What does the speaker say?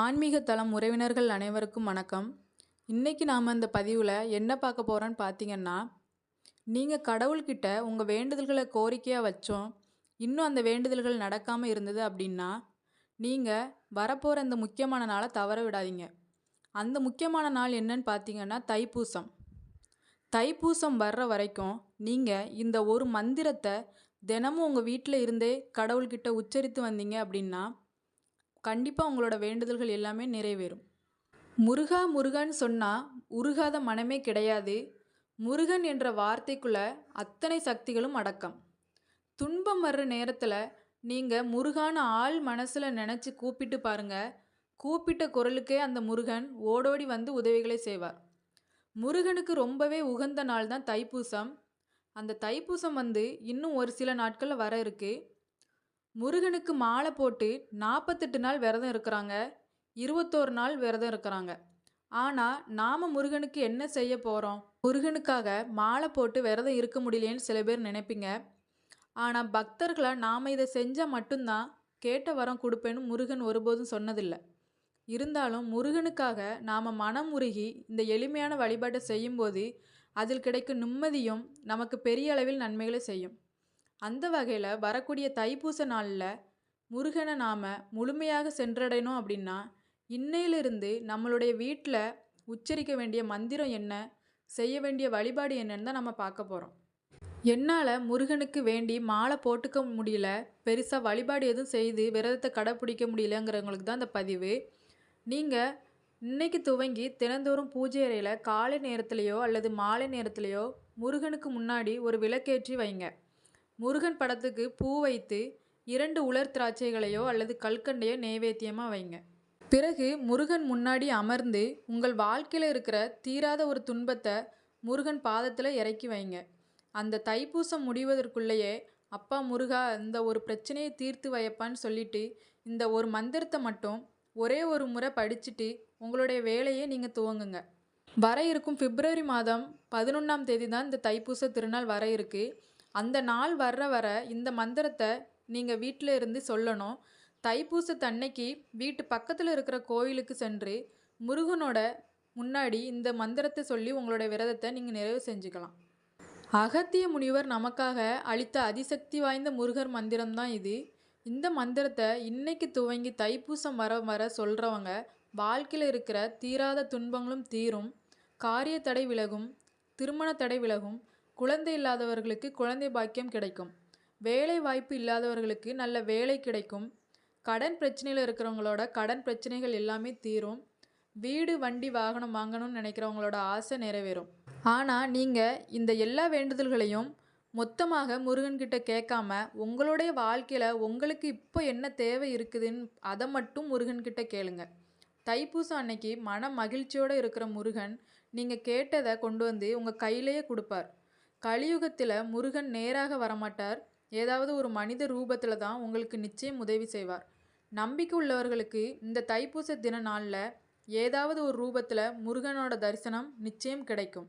ஆன்மீக தளம் உறவினர்கள் அனைவருக்கும் வணக்கம். இன்றைக்கி நாம் இந்த பதிவில் என்ன பார்க்க போகிறோன்னு பார்த்தீங்கன்னா நீங்கள் கடவுள்கிட்ட உங்கள் வேண்டுதல்களை கோரிக்கையாக வச்சோம். இன்னும் அந்த வேண்டுதல்கள் நடக்காமல் இருந்தது அப்படின்னா நீங்கள் வரப்போகிற இந்த முக்கியமான நாளை தவற விடாதீங்க. அந்த முக்கியமான நாள் என்னன்னு பார்த்தீங்கன்னா தைப்பூசம். தைப்பூசம் வர்ற வரைக்கும் நீங்கள் இந்த ஒரு மந்திரத்தை தினமும் உங்கள் வீட்டில் இருந்தே கடவுள்கிட்ட உச்சரித்து வந்தீங்க அப்படின்னா கண்டிப்பாக உங்களோட வேண்டுதல்கள் எல்லாமே நிறைவேறும். முருகா முருகன் சொன்னால் உருகாத மனமே கிடையாது. முருகன் என்ற வார்த்தைக்குள்ள அத்தனை சக்திகளும் அடக்கம். துன்பம் வர்ற நேரத்தில் நீங்கள் முருகான ஆள் மனசில் நினச்சி கூப்பிட்டு பாருங்கள் கூப்பிட்ட குரலுக்கே அந்த முருகன் ஓடோடி வந்து உதவிகளை செய்வார். முருகனுக்கு ரொம்பவே உகந்த நாள் தான் தைப்பூசம். அந்த தைப்பூசம் வந்து இன்னும் ஒரு சில நாட்களில் வர இருக்குது முருகனுக்கு மாலை போட்டு நாற்பத்தெட்டு நாள் விரதம் இருக்கிறாங்க. இருபத்தோரு நாள் விரதம் இருக்கிறாங்க. ஆனால் நாம் முருகனுக்கு என்ன செய்ய போகிறோம் முருகனுக்காக மாலை போட்டு விரதம் இருக்க முடியலேன்னு சில பேர் நினைப்பீங்க. ஆனால் பக்தர்களை நாம் இதை செஞ்சால் மட்டும்தான் கேட்ட வரம் கொடுப்பேன்னு முருகன் ஒருபோதும் சொன்னதில்லை. இருந்தாலும் முருகனுக்காக நாம் மனம் உருகி இந்த எளிமையான வழிபாட்டை செய்யும்போது அதில் கிடைக்கும் நிம்மதியும் நமக்கு பெரிய அளவில் நன்மைகளை செய்யும். அந்த வகையில் வரக்கூடிய தைப்பூச நாளில் முருகனை நாம் முழுமையாக சென்றடையணும் அப்படின்னா இன்னையிலிருந்து நம்மளுடைய வீட்டில் உச்சரிக்க வேண்டிய மந்திரம் என்ன செய்ய வேண்டிய வழிபாடு என்னன்னு தான் நம்ம பார்க்க போகிறோம் என்னால் முருகனுக்கு வேண்டி மாலை போட்டுக்க முடியல பெருசாக வழிபாடு எதுவும் செய்து விரதத்தை கடைப்பிடிக்க முடியலங்கிறவங்களுக்கு தான் இந்த பதிவு. நீங்கள் இன்றைக்கி துவங்கி தினந்தோறும் பூஜை அறையில் காலை நேரத்துலையோ அல்லது மாலை நேரத்துலையோ முருகனுக்கு முன்னாடி ஒரு விளக்கேற்றி வைங்க. முருகன் படத்துக்கு பூ வைத்து இரண்டு உலர் திராட்சைகளையோ அல்லது கல்கண்டையோ நைவேத்தியமாக வைங்க. பிறகு முருகன் முன்னாடி அமர்ந்து உங்கள் வாழ்க்கையில் இருக்கிற தீராத ஒரு துன்பத்தை முருகன் பாதத்தில் இறக்கி வைங்க. அந்த தைப்பூசம் முடிவதற்குள்ளேயே அப்பா முருகா இந்த ஒரு பிரச்சனையை தீர்த்து வையப்பான்னு சொல்லிட்டு இந்த ஒரு மந்திரத்தை மட்டும் ஒரே ஒரு முறை படிச்சுட்டு உங்களுடைய வேலையை நீங்கள் துவங்குங்க. வர இருக்கும் பிப்ரவரி மாதம் பதினொன்றாம் தேதி தான் இந்த தைப்பூச திருநாள் வர இருக்குது அந்த நாள் வர்ற வர இந்த மந்திரத்தை நீங்கள் வீட்டில் இருந்து சொல்லணும். தைப்பூசத்தன்னைக்கு வீட்டு பக்கத்தில் இருக்கிற கோயிலுக்கு சென்று முருகனோட முன்னாடி இந்த மந்திரத்தை சொல்லி உங்களோட விரதத்தை நீங்கள் நிறைவு செஞ்சுக்கலாம். அகத்திய முனிவர் நமக்காக அளித்த அதிசக்தி வாய்ந்த முருகர் மந்திரம் தான் இது. இந்த மந்திரத்தை இன்னைக்கு துவங்கி தைப்பூசம் வர வர சொல்கிறவங்க வாழ்க்கையில் இருக்கிற தீராத துன்பங்களும் தீரும். காரிய தடை விலகும் திருமண தடை விலகும் குழந்தை இல்லாதவர்களுக்கு குழந்தை பாக்கியம் கிடைக்கும். வேலை வாய்ப்பு இல்லாதவர்களுக்கு நல்ல வேலை கிடைக்கும். கடன் பிரச்சனையில் இருக்கிறவங்களோட கடன் பிரச்சனைகள் எல்லாமே தீரும். வீடு வண்டி வாகனம் வாங்கணும்னு நினைக்கிறவங்களோட ஆசை நிறைவேறும். ஆனால் நீங்கள் இந்த எல்லா வேண்டுதல்களையும் மொத்தமாக முருகன்கிட்ட கேட்காம உங்களுடைய வாழ்க்கையில் உங்களுக்கு இப்போ என்ன தேவை இருக்குதுன்னு அதை மட்டும் முருகன்கிட்ட கேளுங்க. தைப்பூசம் அன்னைக்கு மன மகிழ்ச்சியோடு இருக்கிற முருகன் நீங்கள் கேட்டதை கொண்டு வந்து உங்கள் கையிலேயே கொடுப்பார். கலியுகத்தில் முருகன் நேராக வரமாட்டார். ஏதாவது ஒரு மனித ரூபத்தில் தான் உங்களுக்கு நிச்சயம் உதவி செய்வார். நம்பிக்கை உள்ளவர்களுக்கு இந்த தைப்பூச தின நாளில் ஏதாவது ஒரு ரூபத்தில் முருகனோட தரிசனம் நிச்சயம் கிடைக்கும்.